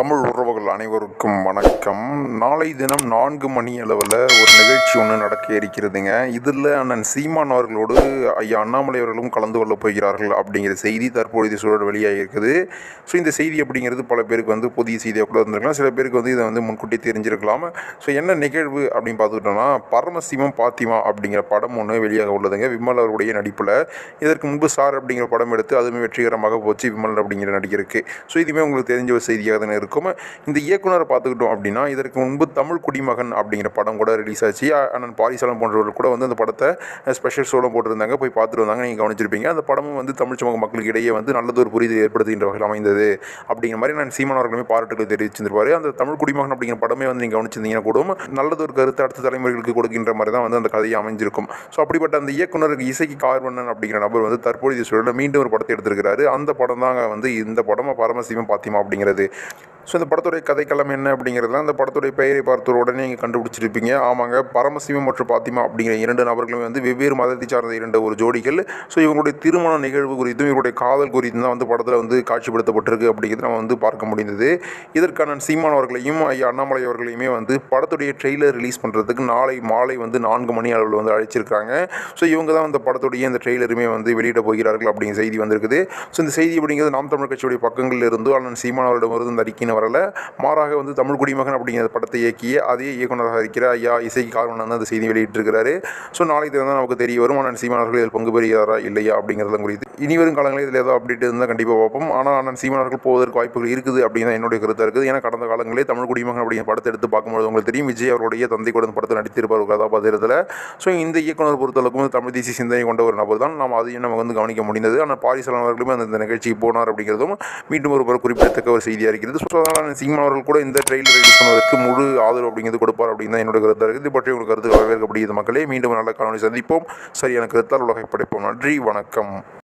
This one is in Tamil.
தமிழ் உறவுகள் அனைவருக்கும் வணக்கம். நாளை தினம் நான்கு மணி அளவில் ஒரு நிகழ்ச்சி ஒன்று நடக்க இருக்கிறதுங்க. இதில் அண்ணன் சீமான் அவர்களோடு ஐயா அண்ணாமலை அவர்களும் கலந்து கொள்ள போகிறார்கள் அப்படிங்கிற செய்தி தற்பொழுது சூழல் வெளியாக இருக்குது. ஸோ இந்த செய்தி அப்படிங்கிறது பல பேருக்கு வந்து புதிய செய்தியாக கூட இருந்திருக்கலாம். சில பேருக்கு வந்து இதை வந்து முன்கூட்டி தெரிஞ்சிருக்கலாம். ஸோ என்ன நிகழ்வு அப்படின்னு பார்த்துக்கிட்டோம்னா பரமசிவம் பாத்திமா அப்படிங்கிற படம் ஒன்று வெளியாக உள்ளதுங்க. விமல் அவருடைய நடிப்பில். இதற்கு முன்பு சார் அப்படிங்கிற படம் எடுத்து அதுவுமே வெற்றிகரமாக போச்சு. விமல் அப்படிங்கிற நடிகருக்கு. ஸோ இதுவுமே உங்களுக்கு தெரிஞ்ச ஒரு செய்தியாக தானே இருக்கும் இந்த இயக்குனரை பார்த்துக்கிட்டோம் அப்படின்னா இதற்கு முன்பு தமிழ் குடிமகன் அப்படிங்கிற படம் கூட ரிலீஸ் ஆச்சு. அண்ணன் பாரிசாலம் போன்றவர்கள் கூட வந்து அந்த படத்தை ஸ்பெஷல் ஷோலாம் போட்டிருந்தாங்க. போய் பார்த்துட்டு வந்தாங்க. நீங்கள் கவனிச்சிருப்பீங்க. அந்த படமும் வந்து தமிழ் சமூக மக்களுக்கு இடையே வந்து நல்லதொரு புரிதல் ஏற்படுத்துகின்ற வகையில் அமைந்தது. அப்படிங்கிற மாதிரி நான் சீமான் அவர்களுமே பாராட்டுகள் தெரிவிச்சிருப்பார். அந்த தமிழ் குடிமகன் அப்படிங்கிற படமே வந்து நீங்கள் கவனிச்சிருந்தீங்கன்னா கூட நல்லதொரு கருத்து அடுத்த தலைமுறைகளுக்கு கொடுக்கின்ற மாதிரி தான் வந்து அந்த கதையை அமைஞ்சிருக்கும். ஸோ அப்படிப்பட்ட அந்த இயக்குனருக்கு இசைக்கு கார்வண்ணன் அப்படிங்கிற நபர் வந்து தற்போதைய சூழலில் மீண்டும் ஒரு படத்தை எடுத்திருக்கிறாரு. அந்த படம் தாங்க வந்து இந்த படமாக பரமசிவம் பாத்திமா அப்படிங்கிறது. ஸோ இந்த படத்துடைய கதைக்களம் என்ன அப்படிங்கிறதுலாம் அந்த படத்துடைய பெயரை பார்த்த உடனே நீங்கள் கண்டுபிடிச்சிருப்பீங்க. ஆமாங்க பரமசிவம் மற்றும் பாத்திமா அப்படிங்கிற இரண்டு நபர்களுமே வந்து வெவ்வேறு மதத்தை சார்ந்த இரண்டு ஒரு ஜோடிகள். ஸோ இவங்களுடைய திருமண நிகழ்வு குறித்தும் இவருடைய காதல் குறித்தும் தான் வந்து படத்தில் வந்து காட்சிப்படுத்தப்பட்டிருக்கு அப்படிங்கிறது நம்ம வந்து பார்க்க முடிந்தது. இதற்கான சீமான் அவர்களையும் ஐயா அண்ணாமலை அவர்களையுமே வந்து படத்துடைய ட்ரெய்லர் ரிலீஸ் பண்ணுறதுக்கு நாளை மாலை வந்து நான்கு மணி அளவில் வந்து அழைச்சிருக்காங்க. ஸோ இவங்க தான் இந்த படத்துடைய இந்த ட்ரெய்லருமே வந்து வெளியிட போகிறார்கள் அப்படிங்கிற செய்தி வந்திருக்குது. ஸோ இந்த செய்தி அப்படிங்கிறது நாம் தமிழ் கட்சியுடைய பக்கங்களில் இருந்தோ அண்ணன் சீமான் அவரிடமிருந்து இந்த அறிக்கையின் வரல. மாறாக வந்து தமிழ் குடிமகன் அப்படிங்கிற படத்தை இயக்கிய அதே இயக்குனராக இருக்கிற ஐயா இசைக்கு காரணம் அந்த செய்தி வெளியிட்டிருக்கிறாரு. ஸோ நாளைக்கு தினம் நமக்கு தெரிய வரும். அண்ணன் சீமானவர்கள் இதில் பங்கு பெறுகிறாரா இல்லையா அப்படிங்கிறத குறித்து. இனி வரும் காலங்களில் இதில் ஏதோ அப்டேட் இருந்தால் கண்டிப்பாக பார்ப்போம். ஆனால் அண்ணன் சீமானவர்கள் போவதற்கு வாய்ப்புகள் இருக்குது அப்படின்னு தான் என்னுடைய கருத்தாக இருக்குது. ஏன்னா கடந்த காலங்களில் தமிழ் குடிமகன் அப்படிங்கிற படத்தை எடுத்து பார்க்கும்போது உங்களுக்கு தெரியும் விஜய் அவருடைய தந்தை கூட படத்தை நடித்திருப்பார் கதாபாத்திரத்தில். ஸோ இந்த இயக்குனர் பொறுத்தளவுக்கு வந்து தமிழ் தேசிய சிந்தனை கொண்ட ஒரு நபர் தான். நாம் அதையும் நம்ம வந்து கவனிக்க முடிந்தது. ஆனால் பாரிசலன் அவர்களுமே அந்த நிகழ்ச்சிக்கு போனார் அப்படிங்கிறதும் மீண்டும் ஒரு ஒரு குறிப்பிடத்தக்க ஒரு செய்தியாக இருக்கிறது. ஸோ அதனால் சிங்மா அவர்கள் கூட இந்த ட்ரெயிலர் ரிலீஸ் பண்ணுவதற்கு முழு ஆதரவு அப்படிங்கிறது கொடுப்பார் அப்படின்னு தான் என்னோட கருத்தாக இருக்குது இது பற்றி உங்களுக்கு கருத்து வரவேற்கப்படுகிறது மக்களே. மீண்டும் நல்ல காணொலி சந்திப்போம். சரியான கருத்தால் உலகை படைப்போம். நன்றி. வணக்கம்.